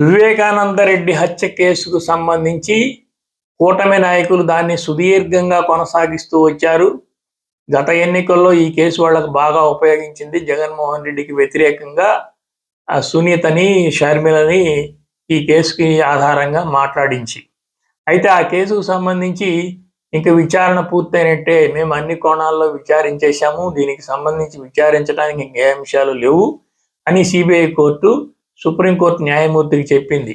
వివేకానందరెడ్డి హత్య కేసుకు సంబంధించి కూటమి నాయకులు దాన్ని సుదీర్ఘంగా కొనసాగిస్తూ వచ్చారు. గత ఎన్నికల్లో ఈ కేసు వాళ్ళకు బాగా ఉపయోగించింది. జగన్మోహన్ రెడ్డికి వ్యతిరేకంగా ఆ సునీతని షర్మిలని ఈ కేసుకి ఆధారంగా మాట్లాడించి. అయితే ఆ కేసుకు సంబంధించి ఇంక విచారణ పూర్తయినట్టే మేము అన్ని కోణాల్లో విచారించేశాము. దీనికి సంబంధించి విచారించడానికి ఇంకే అంశాలు లేవు అని సిబిఐ కోర్టు సుప్రీంకోర్టు న్యాయమూర్తికి చెప్పింది.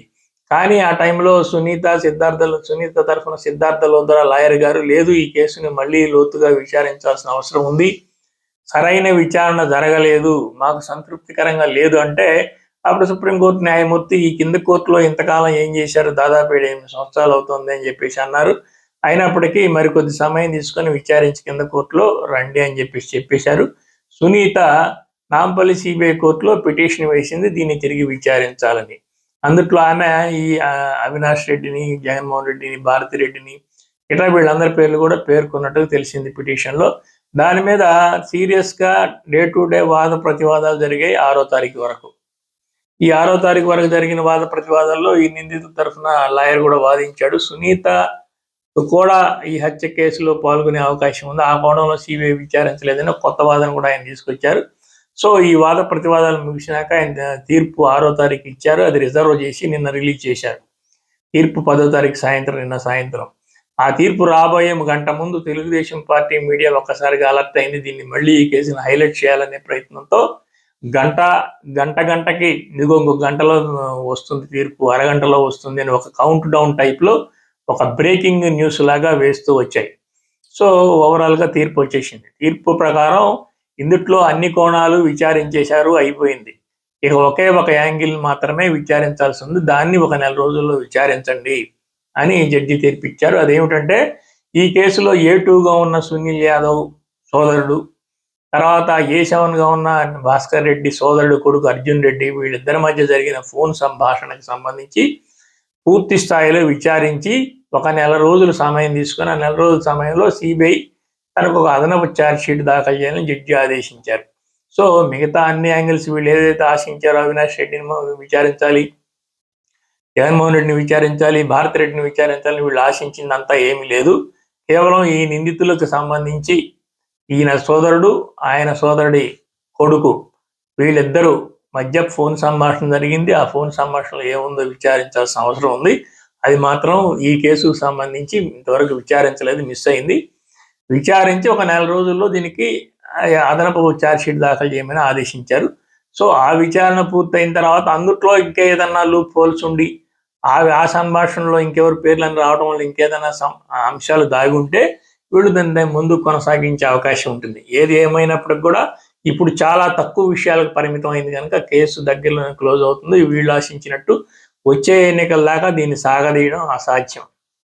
కానీ ఆ టైంలో సునీత సిద్ధార్థ సునీత తరఫున సిద్ధార్థ లోద్రా లాయర్ గారు లేదు ఈ కేసుని మళ్ళీ లోతుగా విచారించాల్సిన అవసరం ఉంది. సరైన విచారణ జరగలేదు. మాకు సంతృప్తికరంగా లేదు అంటే అప్పుడు సుప్రీంకోర్టు న్యాయమూర్తి ఈ కింద కోర్టులో ఇంతకాలం ఏం చేశారు? దాదాపు ఏడు ఎనిమిది సంవత్సరాలు అవుతుంది అని చెప్పేసి అన్నారు. అయినప్పటికీ మరికొద్ది సమయం తీసుకొని విచారించి కింద కోర్టులో రండి అని చెప్పేసి చెప్పేశారు. సునీత నాంపల్లి సిబిఐ కోర్టులో పిటిషన్ వేసింది దీన్ని తిరిగి విచారించాలని. అందుట్లో ఆమె ఈ అవినాష్ రెడ్డిని జగన్మోహన్ రెడ్డిని భారతి రెడ్డిని ఇట్లా వీళ్ళందరి పేర్లు కూడా పేర్కొన్నట్టుగా తెలిసింది పిటిషన్లో. దాని మీద సీరియస్గా డే టు డే వాద ప్రతివాదాలు జరిగాయి ఆరో తారీఖు వరకు. ఈ ఆరో తారీఖు వరకు జరిగిన వాద ప్రతివాదాల్లో ఈ నిందితుల తరఫున లాయర్ కూడా వాదించాడు. సునీత కూడా ఈ హత్య కేసులో పాల్గొనే అవకాశం ఉంది. ఆ కోణంలో సిబిఐ విచారించలేదని కొత్త వాదన కూడా ఆయన తీసుకొచ్చారు. సో ఈ వాద ప్రతివాదాలు ముగిసినాక ఆయన తీర్పు ఆరో తారీఖు ఇచ్చారు. అది రిజర్వ్ చేసి నిన్న రిలీజ్ చేశారు. తీర్పు పదో తారీఖు సాయంత్రం నిన్న సాయంత్రం. ఆ తీర్పు రాబోయే గంట ముందు తెలుగుదేశం పార్టీ మీడియా ఒక్కసారిగా అలర్ట్ అయింది. దీన్ని మళ్ళీ ఈ కేసును హైలైట్ చేయాలనే ప్రయత్నంతో గంట గంట గంటకి ఇదిగో ఇంకో గంటలో వస్తుంది తీర్పు అరగంటలో వస్తుంది అని ఒక కౌంట్ డౌన్ టైప్లో ఒక బ్రేకింగ్ న్యూస్ లాగా వేస్తూ వచ్చాయి. సో ఓవరాల్గా తీర్పు వచ్చేసింది. తీర్పు ప్రకారం ఇందుట్లో అన్ని కోణాలు విచారించేశారు అయిపోయింది. ఇక ఒకే ఒక యాంగిల్ మాత్రమే విచారించాల్సి ఉంది దాన్ని ఒక నెల రోజుల్లో విచారించండి అని జడ్జి తీర్పిచ్చారు. అదేమిటంటే ఈ కేసులో ఏ టూగా ఉన్న సునీల్ యాదవ్ సోదరుడు తర్వాత ఏ సెవెన్గా ఉన్న భాస్కర్ రెడ్డి సోదరుడు కొడుకు అర్జున్ రెడ్డి వీళ్ళిద్దరి మధ్య జరిగిన ఫోన్ సంభాషణకు సంబంధించి పూర్తి స్థాయిలో విచారించి ఒక నెల రోజులు సమయం తీసుకుని ఆ నెల రోజుల సమయంలో సిబిఐ తనకు ఒక అదనపు ఛార్జ్షీట్ దాఖలు చేయాలని జడ్జి ఆదేశించారు. సో మిగతా అన్ని యాంగిల్స్ వీళ్ళు ఏదైతే ఆశించారో అవినాష్ రెడ్డిని విచారించాలి జగన్మోహన్ రెడ్డిని విచారించాలి భారత్ రెడ్డిని విచారించాలని వీళ్ళు ఆశించిందంతా ఏమీ లేదు. కేవలం ఈ నిందితులకు సంబంధించి ఈయన సోదరుడు ఆయన సోదరుడి కొడుకు వీళ్ళిద్దరూ మధ్య ఫోన్ సంభాషణ జరిగింది. ఆ ఫోన్ సంభాషణలో ఏముందో విచారించాల్సిన అవసరం ఉంది. అది మాత్రం ఈ కేసుకు సంబంధించి ఇంతవరకు విచారించలేదు మిస్ అయింది. విచారించి ఒక నెల రోజుల్లో దీనికి అదనపు ఛార్జ్ షీట్ దాఖలు చేయమని ఆదేశించారు. సో ఆ విచారణ పూర్తయిన తర్వాత అందుట్లో ఇంకేదన్నా లూప్ హోల్స్ ఉండి ఆ ఆ సంభాషణలో ఇంకెవరి పేర్లను రావడం వల్ల ఇంకేదైనా సం- అంశాలు దాగి ఉంటే వీళ్ళు దాన్ని ముందుకు కొనసాగించే అవకాశం ఉంటుంది. ఏది ఏమైనప్పటికి కూడా ఇప్పుడు చాలా తక్కువ విషయాలకు పరిమితం అయింది కనుక కేసు దగ్గరలో క్లోజ్ అవుతుంది. వీళ్ళు ఆశించినట్టు వచ్చే ఎన్నికల దాకా దీన్ని సాగదీయడం అసాధ్యం.